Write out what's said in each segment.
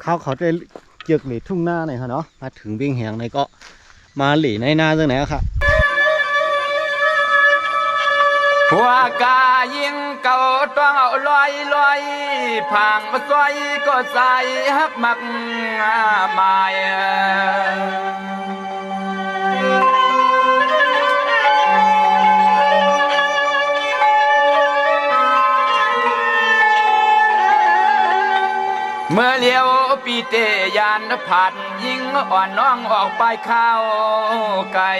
เขาเขาจะเจือกหลีทุ่งหน้าหน่อยค่ะเนาะมาถึงเวียงแหงในก็มาหลีในหน้าจังไหนค่ะหัวกายิงเก่าต้องเอาลอยลอยพังมาซอยก็ใส่ฮักมักมายเมื่อเลี้ยว ปีเตยานผ่านยิงอ่อนน้องออกไปข้าวไก่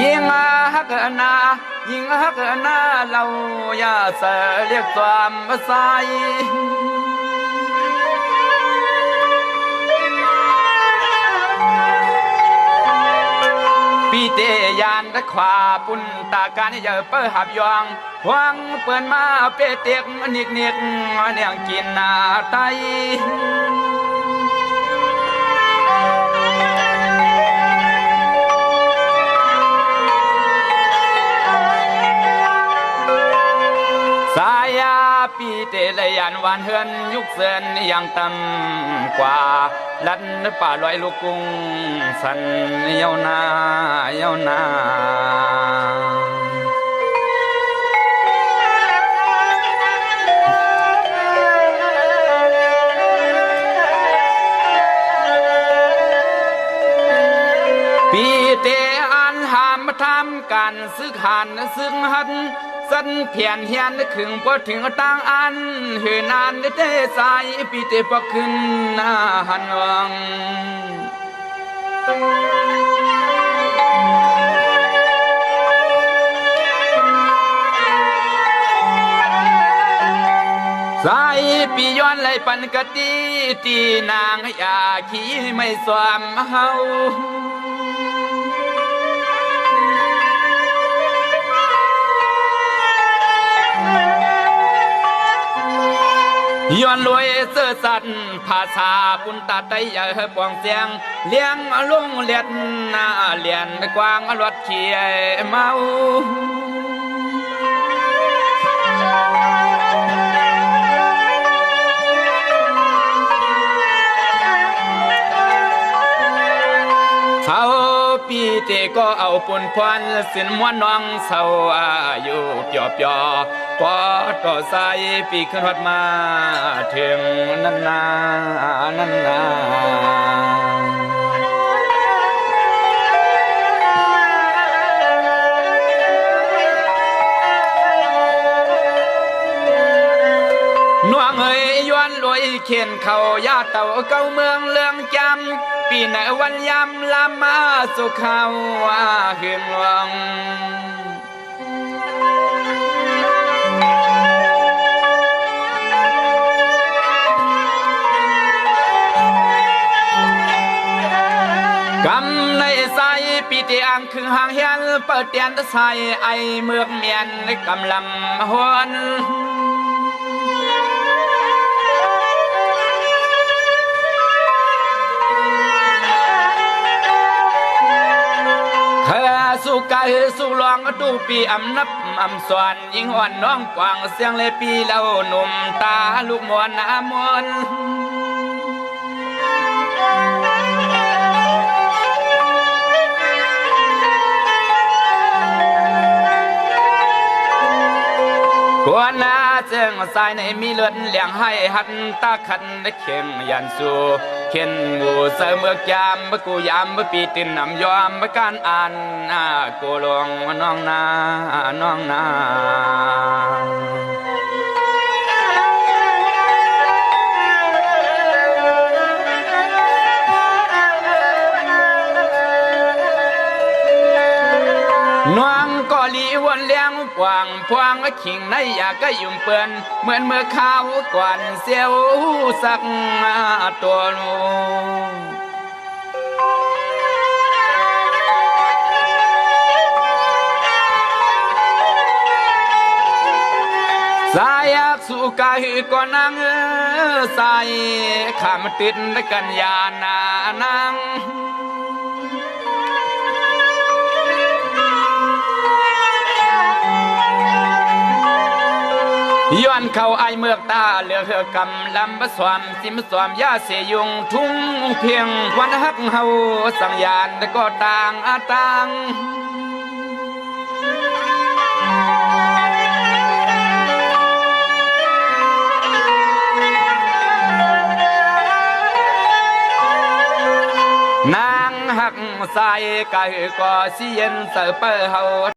ยิงฮักนายิงฮักนาเราอย่าเสเรียกความสายานตะขวาปุ่นตาการอย่าเปิดหับยองหวังเปินมาเปเตียกนิกนิกเนียงกินนาไต ลยันวานเฮือนยุคเสือนยังต่ำกว่าลันป่าลอยลูกกุงสันเยาวนาเยาวนาปีเตอันหามทำกันซึกหันซึ่งหัน สันเพียนเฮียนขึงพอถึงต่างอันหือนานเตสายปีเตปขึ้นหน้าหันวังสายปีย้อนไหลปันกะตีตีนางอยาขี้ไม่สวมเฮา ย้อนรวยเสื้อสัตว์ภาษาปุนตาไตใหญ่ปวงเสียง เลี้ยงลุงเลียนน้าเลียนกวางรถเขียเมา ปีเตก็เอาปุ่นพวนสินมวนน้องเศร้าอายุเปียวเปียวพอต่อสายปีขึ้นฮอดมาถึงนันนานันนาน่วงเอ้ยย้อนรวยเขียนเขายาเต่าเก้าเมืองเลืองจำ ปีไหนวันยำลามาสุขาว่าหึงหวงกำในใสปีเตียงคือหางเฮียนเปิดเตียนตะใสไอเมือกเมียนกำลำหวน สู้กายสู้ลองดูปีอำนับอำสวนยิงอ่อนน้องกวางเสียงเลยปีแล้วหนุ่มตาลูกมวนอามวนกวนนาเจิงสายในมีเลือดเลี้ยงให้หันตาขันเข็งยันสู่ ข็นงูเสเมือกยามเมื่อกูยามเมื่อปีตินนำยอมเมื่อการอ่านนากูลงน้องนาน้องนานวง ก็ลีวนเลี้ยงกวางพวงขิงในอยากก็ยุ่มเปือนเหมือนเมื่อข้าวก่อนเสียวสักตัวนูสายากสุกายก็นั่งสายขามติดกันยานานัง ย้อนเข้าไอเมือกตาเหลือเหือกำลำบะสวมสิมสวมยาเสยยุงทุ่งเพียงวันฮักเฮาสังยานแต่ก็ต่างอาต่างนางหักใส่ไก่ก็สิเย็นเสือเปอเฮา